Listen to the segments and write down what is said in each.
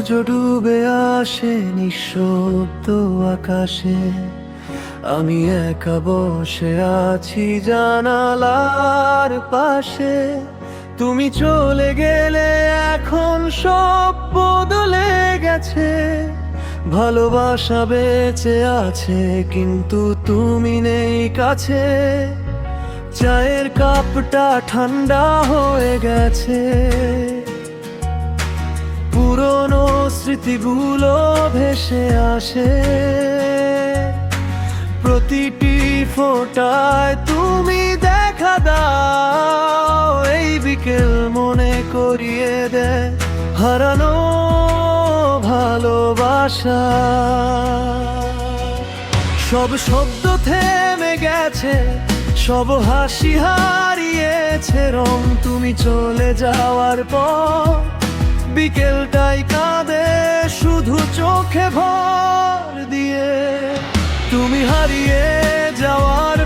সূর্য ডুবে আসে নিঃশব্দ আকাশে। আমি একা বসে আছি জানালার পাশে। তুমি চলে গেলে এখন সব বদলে গেছে। ভালোবাসা বেঁচে আছে, কিন্তু তুমি নেই কাছে। চায়ের কাপটা ঠান্ডা হয়ে গেছে। স্মৃতিগুলো ভেসে আসে। প্রতিটি ফোটায় তুমি দেখা দাও, এই বিকেল মনে করিয়ে দেয় হারানো ভালোবাসা। সব শব্দ থেমে গেছে, সব হাসি হারিয়েছে, রং তুমি চলে যাওয়ার পর বিকেলটাই কাঁদে শুধু চোখে ভর দিয়ে। তুমি হারিয়ে যাওয়ার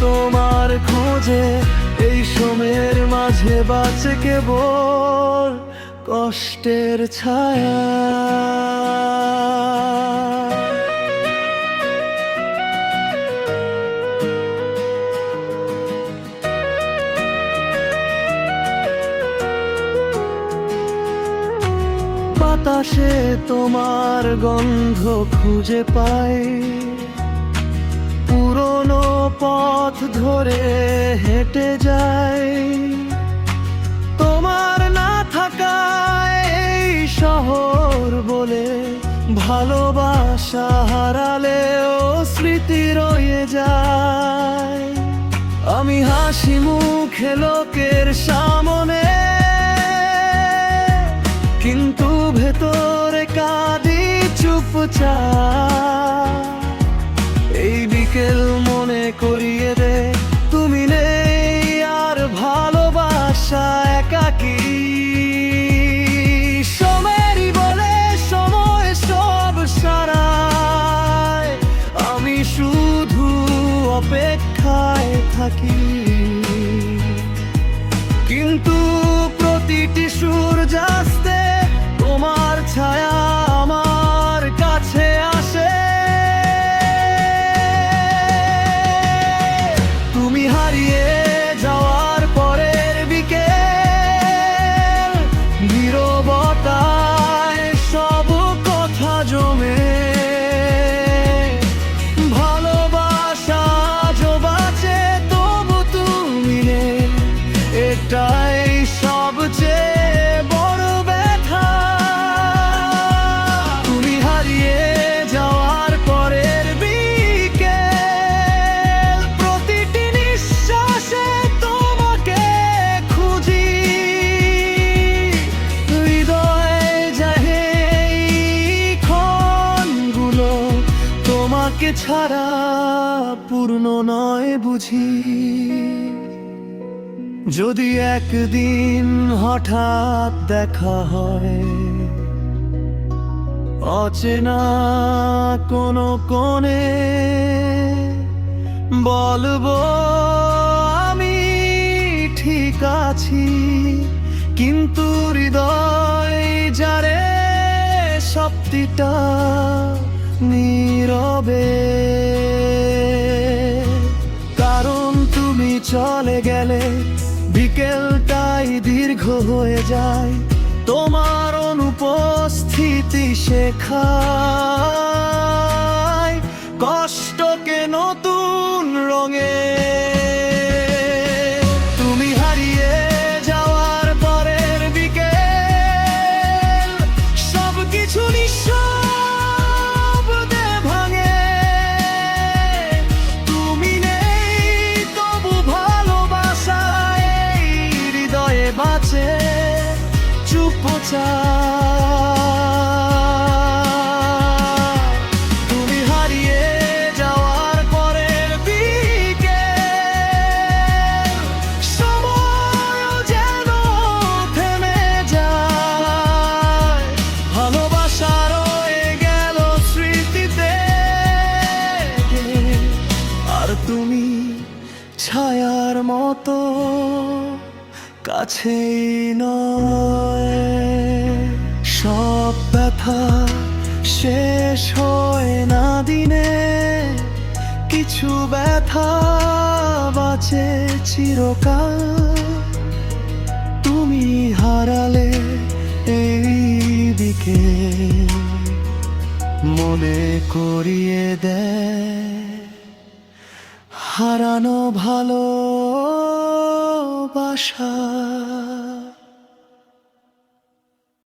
তোমার খোঁজে এই সময়ের মাঝে বাঁচে কেবল কষ্টের ছায়া। বাতাসে তোমার গন্ধ খুঁজে পাই। পুরনো পথ ধরে হেঁটে যাই। তোমার না থাকায় এই শহর বলে ভালোবাসা হারালেও স্মৃতি রয়ে যায়। আমি হাসি মুখে লোকের সামনে, কিন্তু ভেতরে কাঁদি চুপচাপ। এই বিকেল মনে করিয়ে দে। তুমি নেই আর ভালোবাসা একাকি। সময়েরই বলে সময় সব সারায়। আমি শুধু অপেক্ষায় থাকি। কিন্তু প্রতিটি সূর্যাস্তে তোমার ছায়া তোমাকে ছাড়া পূর্ণ নয় বুঝি। যদি একদিন হঠাৎ দেখা হয়, অচেনা কোনো কোণে বলব, আমি ঠিক আছি। কিন্তু হৃদয় যারে সপ্তিটা নীরবে কারণ তুমি চলে গেলে বিকেলটাই দীর্ঘ হয়ে যায়। তোমার অনুপস্থিতি শেখায়। কষ্টকে বাঁচে হারিয়ে যাওয়ার পরের দিকে যেন ভালোবাসা রয়ে গেল স্মৃতিতে। আর তুমি ছায়ার মতো কাছেই নয়। সব ব্যথা শেষ হয় না দিনে। কিছু ব্যথা বাঁচে চিরকাল। তুমি হারালে এই দিকে। মনে করিয়ে দেয় হারানো ভালো বাসা